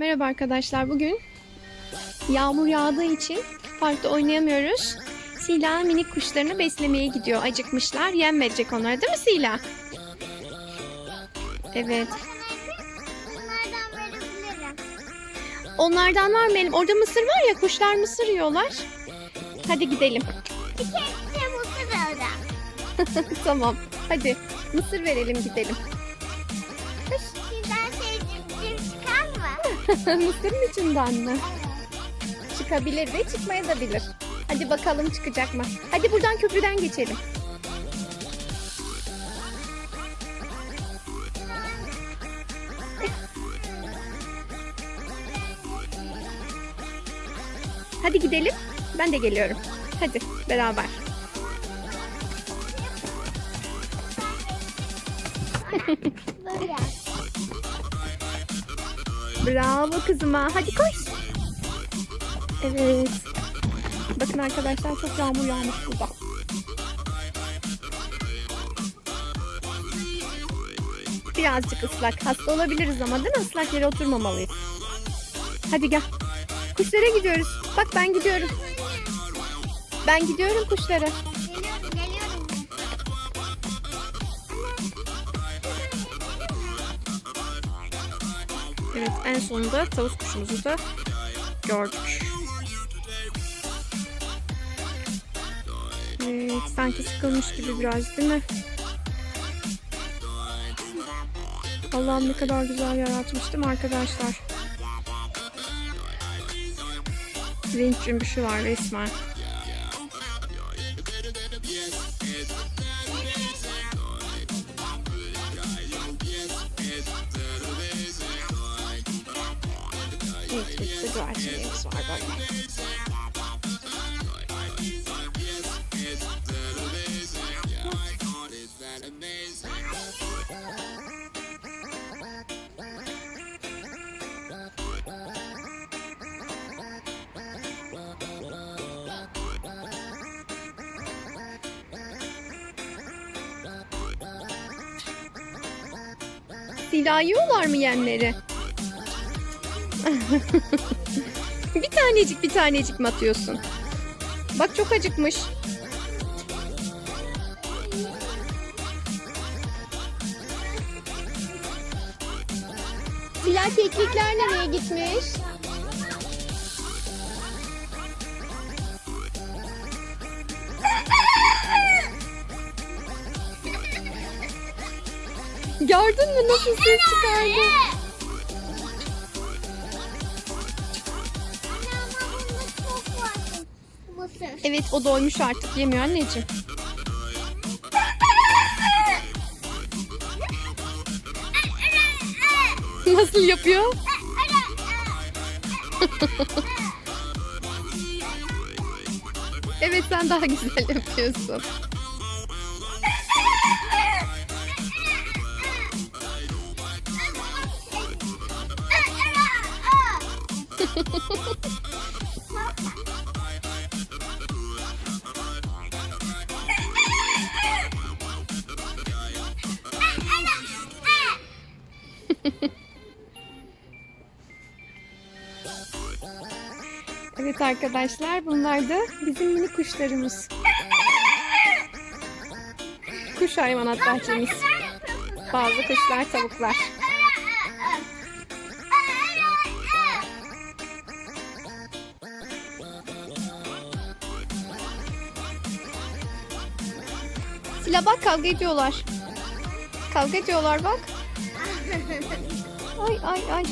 Merhaba arkadaşlar. Bugün yağmur yağdığı için parkta oynayamıyoruz. Sila minik kuşlarını beslemeye gidiyor. Acıkmışlar. Yem verecek onlara değil mi Sila? Evet. Onlardan benim? Orada mısır var ya kuşlar mısır yiyorlar. Hadi gidelim. Bir kere mısır öğren. tamam. Hadi mısır verelim gidelim. Mı? Mısırın içinden mi? Çıkabilir de çıkmaya da bilir. Hadi bakalım çıkacak mı? Hadi buradan köprüden geçelim. Hadi gidelim. Ben de geliyorum. Hadi beraber. Böyle. Bravo kızıma. Hadi koş. Evet. Bakın arkadaşlar çok yağmur yağmış burada. Birazcık ıslak. Hasta olabiliriz ama değil mi? Islak yere oturmamalıyız. Hadi gel. Kuşlara gidiyoruz. Bak ben gidiyorum. Ben gidiyorum kuşlara. Evet en sonunda tavus kuşumuzu da gördük. Evet sanki sıkılmış gibi biraz değil mi? Allah'ım ne kadar güzel yaratmıştım arkadaşlar. Renk cümbüşü var resmen. Evet, güzel şeylerimiz var böyle. Silah yiyorlar mı yemleri? bir tanecik bir tanecik mi atıyorsun? Bak çok acıkmış. Silah keklikler nereye gitmiş? Gördün mü nasıl ses çıkardı? Evet o doymuş artık yemiyor anneciğim. Nasıl yapıyor? evet sen daha güzel yapıyorsun. Evet arkadaşlar bunlar da bizim mini kuşlarımız. Kuş hayvanat bahçemiz. Bazı kuşlar tavuklar. Sila bak kavga ediyorlar. Kavga ediyorlar bak. Ay ay ay.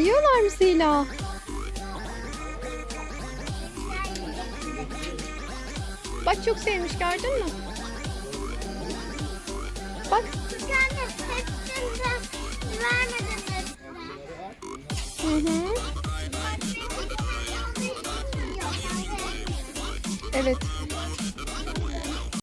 Yiyorlar mı Zila? Bak çok sevmiş gördün mü? Bak. Hı hı. Evet.